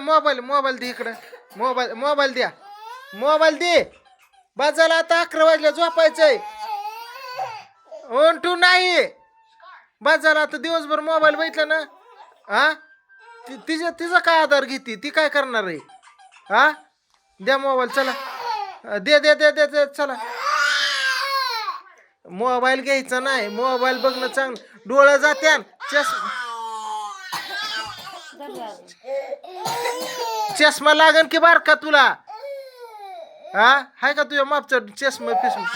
Mobile mobile दे इकडं. Mobile mobile द्या. मोबाईल दे. बाजाला आता अकरा वाजल्या झोपायचंय. ओंटू नाही. बाजाला आता दिवसभर मोबाईल बघितला ना? हा ति- तिच्या तिचा काय आधार घेते? ती काय करणार आहे? हा द्या मोबाईल चला. दे दे दे दे दे चला. मोबाईल घ्यायचा नाही. मोबाईल बघणं चांगलं. डोळं जात्यान. चष्मा चष्मा लागन की बार का तुला? हा? हाय का तुझ्या मापचा चष्मा फिस्मा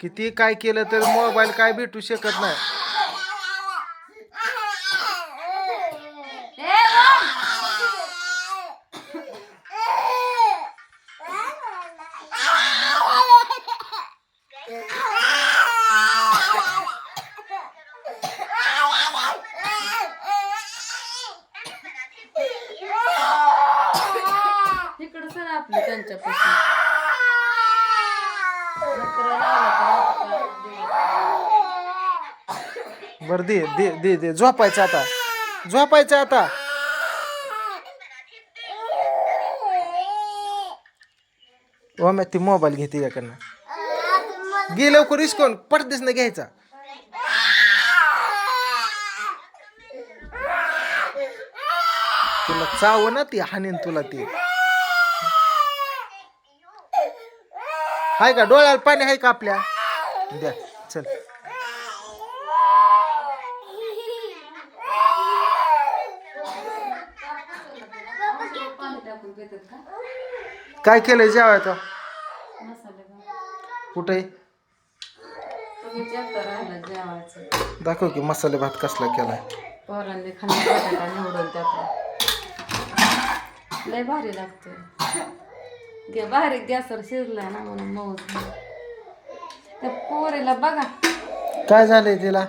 किती काय केलं तर मोबाईल काय भेटू शकत नाही. बर दे दे दे दे. झोपायचं आता. झोपायचं आता. ओ मॅ ती मोबाईल घेते याकडनं गे लवकर इसकोन. पडदेस ना घ्यायचा. तुला चाव ना ती हानेन तुला ती. हाय का? डोळ्याला पाणी आहे का आपल्या? द्या चल. काय केलंय जेवायचं तो कुठे? दाखव की मसाले भात कसला केलाय. पोरांनी निवडून त्यात लय भारी लागतोय. गे बारीक गॅसवर शिजलाय ना म्हणून मऊ झालं. त्या पोरीला बघा काय झालंय तिला?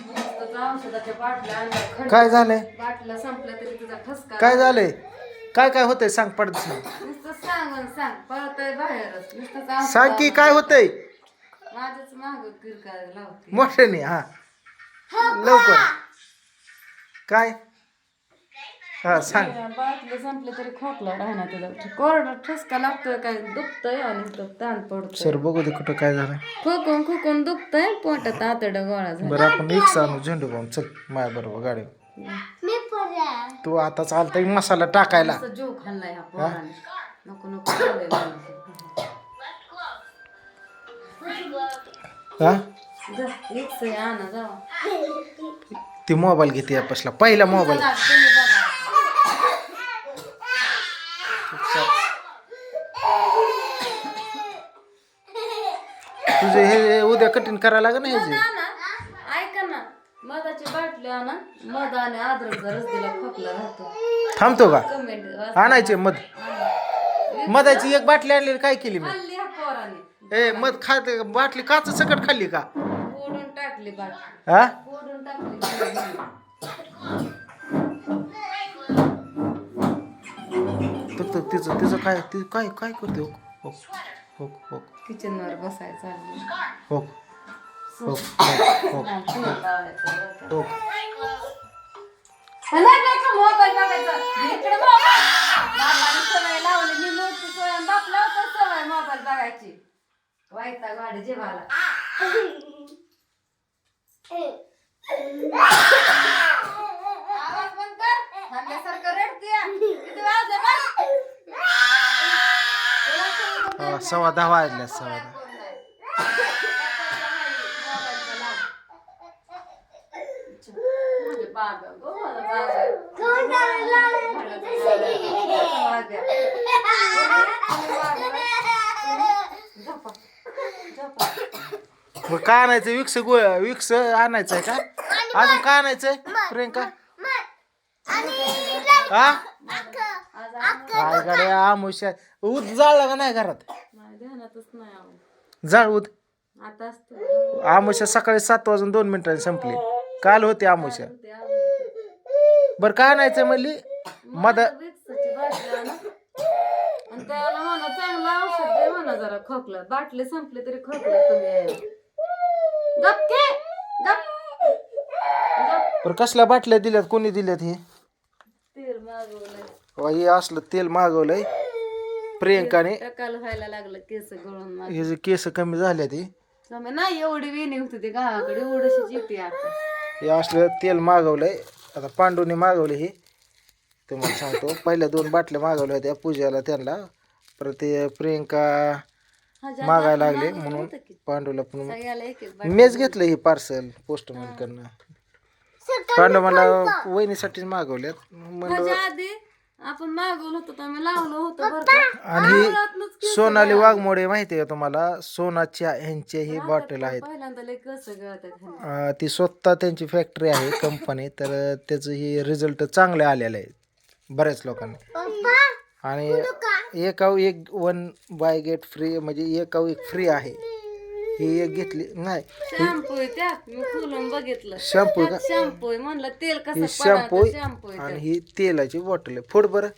नुसतं औषधाच्या बाटल्या आणल्या खंड काय झालंय? बाटल्या संपल्या तरी तुझा ठसका काय झालंय? काय काय होतंय? सांग पडत नुसतं सांग आणि सांग. परत आहे बाहेरच नुसतं औषध सांग की काय होतंय? माझ्याच माग किरकाळ लावते मोठ्याने हा. लवकर. काय? हा सांग. बाटलं संपलं तरी खोकला राहणार तुझा कोरडा ठसका लागतोय काय दुखतंय आणि इथं ताण पडतोय. सर बघू दे कुठं काय झालं खोकून खोकून दुखतंय पोटात आतडा गोळा झाला. बरं आपण एक आणू झेंडू पाहून चल माझ्या बरोबर गाडी. तू आता चालतंय मसाला टाकायला. असं जीव खाल्लाय ह्या पोराने. नको नको खाल्लंय मला. हा? जा, एक सही आणा जावा. ती मोबाईल घेते यापासला पहिला मोबाईल. तुम्ही बघा. तुझे हे उद्या कठीण करायला लागेल ना ह्याचे? ऐका ना मधाची बाटली आणा. मध आणि अद्रक जरच दिला खोकला राहतो. थांबतो का? कमेंट आणायचे मध. मधाची एक बाटली आणली काय केली मी खाल्ली ह्या पोराने. ए मध खात बाटली काच सकट खाल्ली का? टाकली बाटली. हा? टाकली तिचं तिचं काय ती काय काय करते? हो हो हो किचन वर बसायचं चालली हो हो हो हा, तेल लावायचं. हो नाही, नाही का मोबाईल बघायचा? इकडे मोबाईल. बापाने सवय लावली मी मोठी सोय आणि बाप लावतो सवय मोबाईल बघायची. वाईटा गाडी जेवायला आवाज बंद कर. थांबल्यासारखं रडतीये. किती वाजले बघ. सव्वा दहा वाजल्या सव्वा दहा. मग काय आणायचं? विक्स गो विक्स आणायचं आहे का? अजून काय आणायचंय? प्रियंका? हा? काय गाड्या आमुष्या ऊद जाळला का नाही घरात? ध्यानातच नाही आता असतो. सकाळी सात वाजून दोन मिनिटांनी संपली. काल होती ते आवडते. बरं काय आणायचं म्हणली? मध विक्सची बाटली आणा. आणि त्याला म्हणा चांगलं औषध दे म्हणा जरा खोकला. बाटली संपली तरी खोकला कमी आहे. गपके पण कसल्या बाटल्या दिल्यात कोणी दिल्यात हे? तेल मागवलंय. हे असलं तेल मागवलंय. प्रियंकाने टकाल व्हायला लागलं केस गळून माझं. हे जे केस कमी झाले ते. स्वामी नाही एवढी वेणी होती ते गावाकडे एवढीशी जिती आता. हे असलं तेल मागवलंय आता पांडूने मागवले हे. तुम्हाला सांगतो पहिल्या दोन बाटल्या मागवल्या होत्या पूजाला त्यांना. परत ते प्रियंका हजार मागायला लागले म्हणून होतं की. पांडूला पण सगळ्याला एक एक मेच घेतलं हे पार्सल पोस्टमॅन कडनं पांडू मला वहिनीसाठीच मागवल्यात. म्हणलं आधी आपण मागवलं होतं तर आम्ही लावलं होतं बरं का. आणि सोनाली वाघमोडे माहिती आहे का तुम्हाला? सोनाच्या ह्यांचे ही बॉटल आहेत. पहिल्यांदा लय कसं गळतात ह्याला. अं, ती स्वतः त्यांची फॅक्टरी आहे कंपनी तर त्याचं हे रिझल्ट चांगले आलेलं आहे बऱ्याच लोकांना. आणि एकाव एक वन बाय गेट फ्री म्हणजे एकाव एक फ्री आहे. ही एक घेतली. नाही. शॅम्पू आहे त्यात मी खोलून बघितलं. शॅम्पू का? शॅम्पू आहे म्हणलं तेल ही कसं शॅम्पू शॅम्पू आहे आणि ही तेलाची बॉटल आहे. फोड बरं.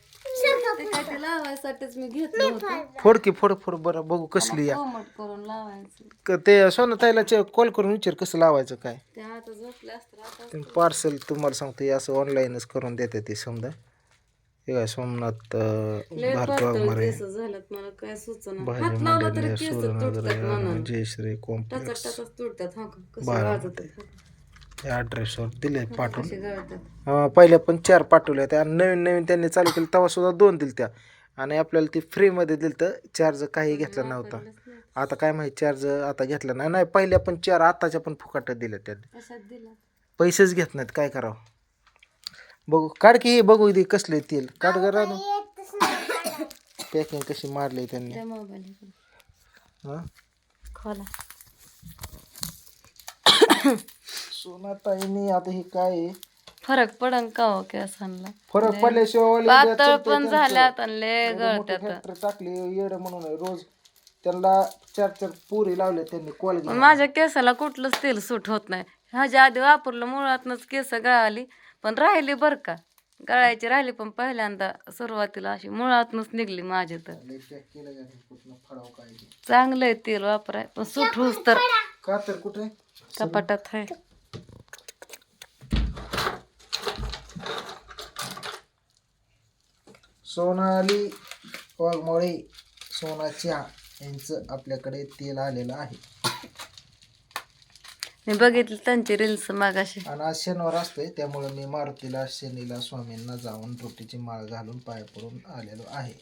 ते काय ते लावायसाठीच मी घेतलं होतं. फोड की फोड फोड बरं. बघू कसली या. कोमट करून लावायचं. क- ते सोनं ताईला कॉल करून विचार कसं लावायचं काय. ते आता झोपले असतं आता ते पार्सल तुम्हाला सांगतो हे असं ऑनलाईनच करून देते ते समजा. हे काय सोमनाथ अं, लय भारती पातळ वाघमारे केस झाल्यात मला काय सुचना. भाजी म्हणून. जयश्री कॉम्प्लेक्स टचक टचक तुटतात हा का? कसे बारा गाळतात या ॲड्रेसवर दिले पाठवून. पहिल्या पण चार पाठवल्या त्या आणि नवीन नवीन त्यांनी चालू केलं तेव्हा सुद्धा दोन दिल त्या आणि आपल्याला ती फ्रीमध्ये दिलं तर चार्ज काही घेतला नव्हता. आता काय माहिती चार्ज आता घेतला नाही. नाही पहिल्या पण चार आताच्या पण फुकाट दिल्या त्यांनी. पैसेच घेत नाहीत काय करावं? बघू काढ की हे बघू इथे कसले तेल. काढ करा पॅकिंग कशी मारली त्यांनी. त्या मोबाईल हा? खोला. सोनाताईने आता हे काय आहे? फरक पडन का हो केसांना? फरक पडल्याशिवाय पातळ पण झाल्यात आणि लय गळत्यात. फॅक्टरी टाकली येड म्हणून आहे. रोज त्यांना चार चार पुरी लावले त्यांनी कॉल पण माझ्या केसाला कुठलंच तेल सूट होत नाही. ह्याच्या आधी वापरलं मुळातनच केस गळाली. पण राहिली बरं का. गळायची राहिली पण पहिल्यांदा सुरुवातीला अशी मुळातनच निघली माझी तर. चांगलं आहे तेल वापराय पण सूट होस तर. का तर कुठे? कपाटात आहे. सोनाली वाघमोळे सोनाच्या यांचं आपल्याकडे तेल आलेलं आहे. मी बघितली त्यांची रील्स मागाशी. आणि आज शनिवार असतोय त्यामुळे मी मारुतीला शनीला स्वामींना जाऊन रोटीची माळ घालून पाय पडून आलेलो आहे.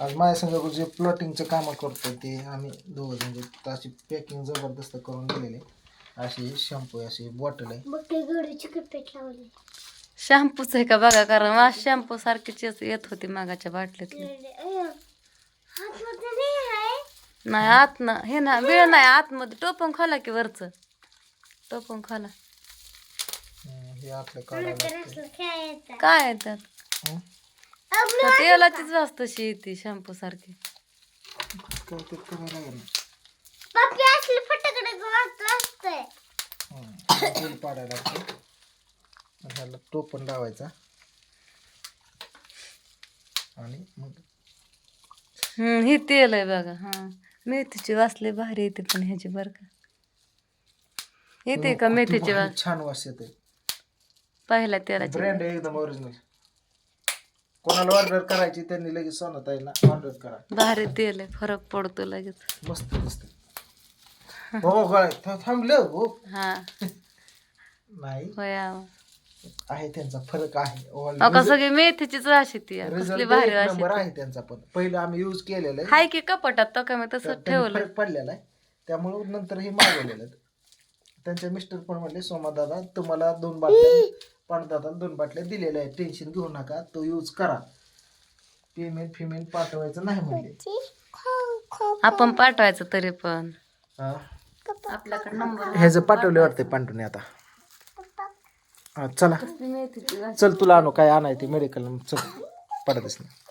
आज माझ्या संग जे प्लॉटिंगचं कामं करतो ते आम्ही दोघं जण अशी पॅकिंग जबरदस्त करून दिलेली. अशी शॅम्पू अशी बॉटल आहे. शॅम्पूच आहे का बघा कारण माझ शॅम्पू सारखीच येत होती मागाच्या बाटलीतली. नाही आत ना. हे ना वेळ नाही आतमध्ये टोपण खाला की वरचं? टोपण खाला. हे काढायला. काय आहे त्यात? हं? त्या तेलाचीच जास्त अशी येते शॅम्पू सारखी काय ते करायला लागेल हं, तेल पाडायला लागतं आणि ह्याला टोपण लावायचा. आणि मग हम्म ही तेल आहे बघा हा. मेथीची वासले भारी येते पण ह्याची बरं का येते का मेथीची वास छान वास येते पहिल्या तेलाची ब्रँड आहे एकदम ओरिजिनल कोणाला ऑर्डर करायची त्यांनी लगेच सोनत ऑर्डर करा भारी तेल आहे फरक पडतो लगेच मस्त मस्त हो थांबलं हो हा नाही होय आव. आहे त्यांचा फरक आहे. का सगळी मेथीचीच वास येते कसली भारी नंबर आहे त्यांचा पण. पहिलं आम्ही यूज केलेलं आहे. हाय की कपाटात तो का मी तसं ठेवलं फरक पडलेला आहे. त्यामुळे नंतर हे मागवलेलं आहे. त्यांचे मिस्टर पण म्हणले सोमा दादा तुम्हाला दोन बाटल्या पांडदादा दोन बाटल्या दिलेल्या आहेत. टेन्शन घेऊ नका तो यूज करा. पेमेंट फिमेंट पाठवायचं नाही म्हणले. आपण पाठवायचं तरी पण. आपल्याकडे नंबर ह्याचं पाठवले वाटते पांडुने आता. हा चला. चल तुला आणू काय आणाय ते मेडिकल चल पडतच नाही.